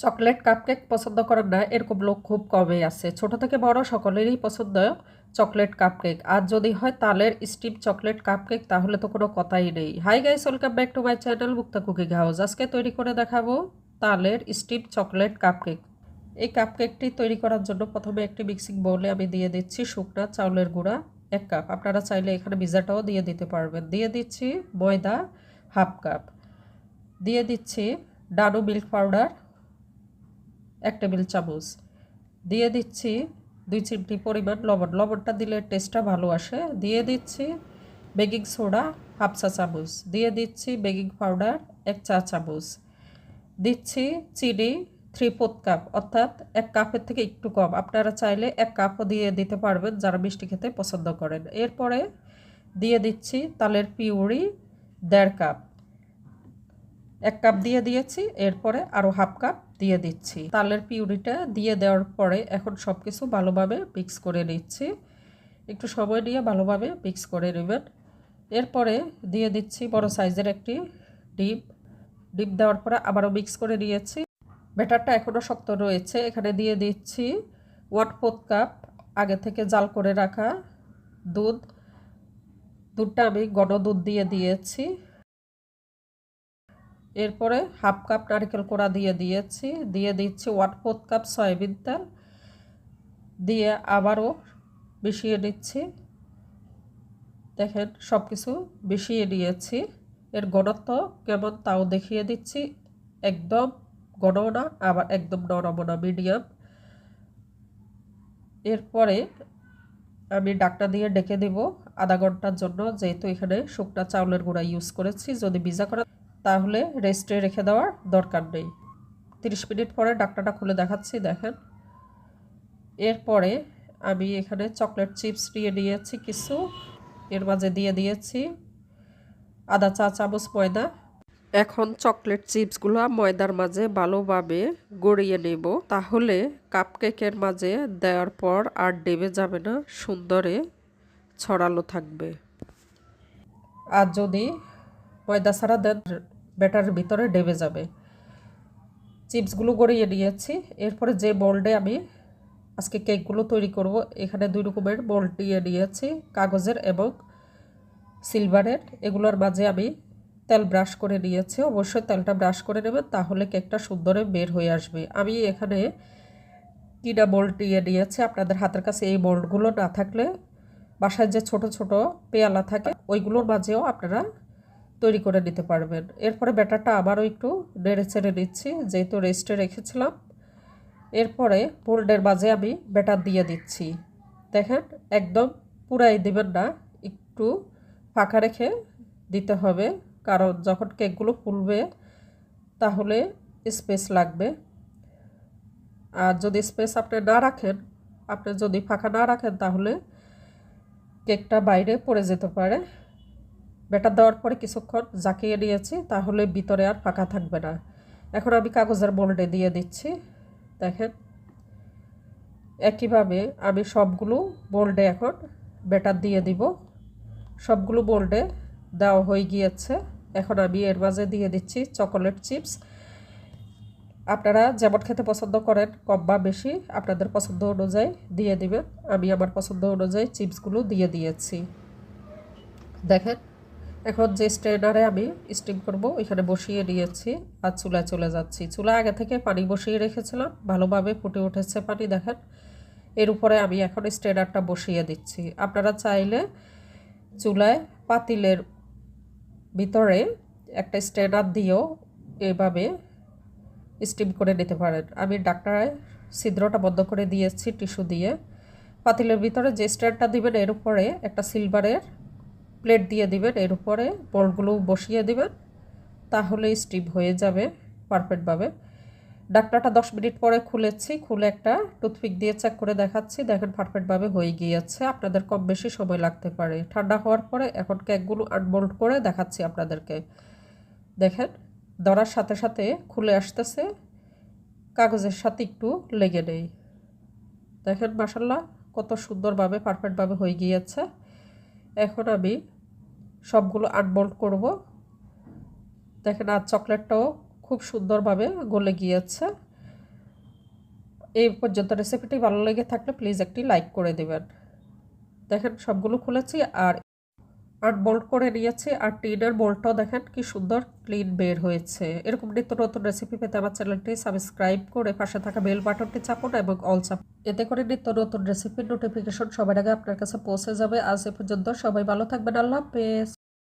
Chocolate cupcake পছন্দ করেন না, এরকম লোক খুব কমই আছে। ছোট থেকে বড় সকলেরই পছন্দ চকলেট কাপকেক। আর যদি হয় তালের স্টিম চকলেট কাপকেক, তাহলে তো কোনো কথাই নেই। Hi guys, welcome back to my channel Mukta cooking house. আজকে তৈরি করে দেখাবো তালের স্টিম চকলেট কাপকেক। এই কাপকেকটি তৈরি করার জন্য প্রথমে একটি মিক্সিং বোলে আমি দিয়ে দিচ্ছি শুকনা চাউলের গুঁড়া, এক কাপ। আপনারা চাইলে এখানে ভিজাটাও দিয়ে দিতে পারবেন। দিয়ে দিচ্ছি ময়দা, হাফ কাপ। দিয়ে দিচ্ছি ডানু মিল্ক পাউডার এক টেবিল চামচ। দিয়ে দিচ্ছি দুই চিমটি পরিমাণ লবণ। লবণটা দিলে টেস্টটা ভালো আসে। দিয়ে দিচ্ছি বেকিং সোডা হাফ চা চামচ। দিয়ে দিচ্ছি বেকিং পাউডার এক চা চামচ। দিচ্ছি চিনি থ্রি ফোর্থ কাপ অর্থাৎ এক কাপের থেকে একটু কম। আপনারা চাইলে এক কাপও দিয়ে দিতে পারবেন যারা মিষ্টি খেতে পছন্দ করেন। এরপরে দিয়ে দিচ্ছি তালের পিউরি দেড় কাপ এক কাপ দিয়ে দিয়েছি। এরপরে আরও হাফ কাপ দিয়ে দিচ্ছি। তালের পিউরিটা দিয়ে দেওয়ার পরে এখন সব কিছু ভালোভাবে মিক্স করে নিচ্ছি। একটু সময় নিয়ে ভালোভাবে মিক্স করে নেবেন। এরপরে দিয়ে দিচ্ছি বড় সাইজের একটি ডিম ডিম দেওয়ার পরে আবারও মিক্স করে নিয়েছি। ব্যাটারটা এখনও শক্ত রয়েছে। এখানে দিয়ে দিচ্ছি ওয়ান ফোর্থ কাপ, আগে থেকে জাল করে রাখা দুধ। দুধটা আমি গণ দুধ দিয়ে দিয়েছি। এরপরে হাফ কাপ নারকেল কোড়া দিয়ে দিয়েছি, দিয়ে দিচ্ছি ওয়ান ফোর্থ কাপ সয়াবিন তেল, দিয়ে আবারও মিশিয়ে নিচ্ছি দেখেন সব কিছু মিশিয়ে নিয়েছি এর ঘনত্ব কেমন তাও দেখিয়ে দিচ্ছি। একদম ঘন না আবার একদম নরম না মিডিয়াম এরপরে আমি ডাকটা দিয়ে ডেকে দেব। আধা ঘণ্টার জন্য যেহেতু এখানে শুকনা চাউলের গুঁড়া ইউজ করেছি, যদি ভিজা করা তাহলে রেস্টে রেখে দেওয়ার দরকার নেই। তিরিশ মিনিট পরে ডাক্তারটা খুলে দেখাচ্ছি, দেখেন। এরপরে আমি এখানে চকলেট চিপস নিয়ে নিয়েছি কিছু। এর মাঝে দিয়ে দিয়েছি আদা চা, চামচ ময়দা। এখন চকলেট চিপসগুলো ময়দার মাঝে ভালোভাবে গড়িয়ে নেব। তাহলে কাপকেকের মাঝে দেওয়ার পর আর ডেবে যাবে না, সুন্দরে ছড়ালো থাকবে। আর যদি ময়দা ছাড়া দেন ব্যাটারের ভিতরে ডেবে যাবে। চিপসগুলো গড়িয়ে নিয়েছি। এরপরে যে বোল্ডে আমি আজকে কেকগুলো তৈরি করব, এখানে দুই রকমের বোল্ড নিয়ে নিয়েছি। কাগজের এবং সিলভারের এগুলোর মাঝে আমি তেল ব্রাশ করে নিয়েছি। অবশ্যই তেলটা ব্রাশ করে নেবেন, তাহলে কেকটা সুন্দরে বের হয়ে আসবে। আমি এখানে কিনা বোল্ড নিয়ে নিয়েছি। আপনাদের হাতের কাছে এই বোল্ডগুলো না থাকলে বাসায় যে ছোট ছোট পেয়ালা থাকে, ওইগুলোর মাঝেও আপনারা তৈরি করে নিতে পারবেন। এরপরে ব্যাটারটা আবারও একটু নেড়ে ছেড়ে নিচ্ছি, যেহেতু রেস্টে রেখেছিলাম। এরপরে বোল্ডের মাঝে আমি ব্যাটার দিয়ে দিচ্ছি। দেখেন, একদম পুরাই দেবেন না, একটু ফাঁকা রেখে দিতে হবে, কারণ যখন কেকগুলো ফুলবে তাহলে স্পেস লাগবে। আর যদি স্পেস আপনি না রাখেন, আপনি যদি ফাঁকা না রাখেন তাহলে কেকটা বাইরে পড়ে যেতে পারে। ব্যাটার দেওয়ার পরে কিছুক্ষণ জাকিয়ে নিয়েছি, তাহলে ভিতরে আর ফাঁকা থাকবে না। এখন আমি কাগজের মোল্ডে দিয়ে দিচ্ছি। দেখেন, একইভাবে আমি সবগুলো বোল্ডে এখন ব্যাটার দিয়ে দিব। সবগুলো বোল্ডে দেওয়া হয়ে গিয়েছে। এখন আমি এর মাঝে দিয়ে দিচ্ছি চকোলেট চিপস। আপনারা যেমন খেতে পছন্দ করেন, কম বা বেশি আপনাদের পছন্দ অনুযায়ী দিয়ে দিবেন। আমি আমার পছন্দ অনুযায়ী চিপসগুলো দিয়ে দিয়েছি। দেখেন এখন যে স্ট্রেনারে আমি স্টিম করব, এখানে বসিয়ে নিয়েছি আর চুলায় চলে যাচ্ছি। চুলা আগে থেকে পানি বসিয়ে রেখেছিলাম, ভালোভাবে ফুটে উঠেছে পানি, দেখেন। এর উপরে আমি এখন স্ট্রেনারটা বসিয়ে দিচ্ছি। আপনারা চাইলে চুলায় পাতিলের ভিতরে একটা স্ট্রেনার দিয়েও এভাবে স্টিম করে নিতে পারেন। আমি ডাক্তারের ছিদ্রটা বন্ধ করে দিয়েছি, টিস্যু দিয়ে। পাতিলের ভিতরে যে স্ট্যান্ডটা দিবেন, এর উপরে একটা সিলভারের প্লেট দিয়ে দিবেন, এর উপরে বোলগুলো বসিয়ে দিবেন তাহলে স্টিম হয়ে যাবে পারফেক্টভাবে। ডাক্তারটা দশ মিনিট পরে খুলেছি, খুলে একটা টুথপিক দিয়ে চেক করে দেখাচ্ছি, দেখেন পারফেক্টভাবে হয়ে গিয়েছে, আপনাদের কম বেশি সময় লাগতে পারে। ঠান্ডা হওয়ার পরে এখন কেকগুলো আনবোল্ড করে দেখাচ্ছি আপনাদেরকে। দেখেন, ধরার সাথে সাথে খুলে আসতেছে, কাগজের সাথে একটু লেগে নেই। দেখেন মাসাল্লাহ কত সুন্দরভাবে, পারফেক্টভাবে হয়ে গিয়েছে। এখন আমি সবগুলো আনবোল্ড করব। দেখেন, আর চকলেটটাও খুব সুন্দরভাবে গলে গিয়েছে। এই পর্যন্ত রেসিপিটি ভালো লেগে থাকলে প্লিজ একটি লাইক করে দেবেন। দেখেন, সবগুলো খুলেছি আর আনবোল্ড করে নিয়েছি। আর টিনের বোল্টটাও দেখেন, কি সুন্দর ক্লিন বের হয়েছে। এরকম নিত্য নতুন রেসিপি পেতে আমার চ্যানেলটি সাবস্ক্রাইব করে পাশে থাকা বেল বাটনটি চাপুন এবং অল চাপ এতে করে নিত্য নতুন রেসিপির নোটিফিকেশন সবার আগে আপনার কাছে পৌঁছে যাবে। আজ এ পর্যন্ত সবাই ভালো থাকবেন। আল্লাহ হাফেজ।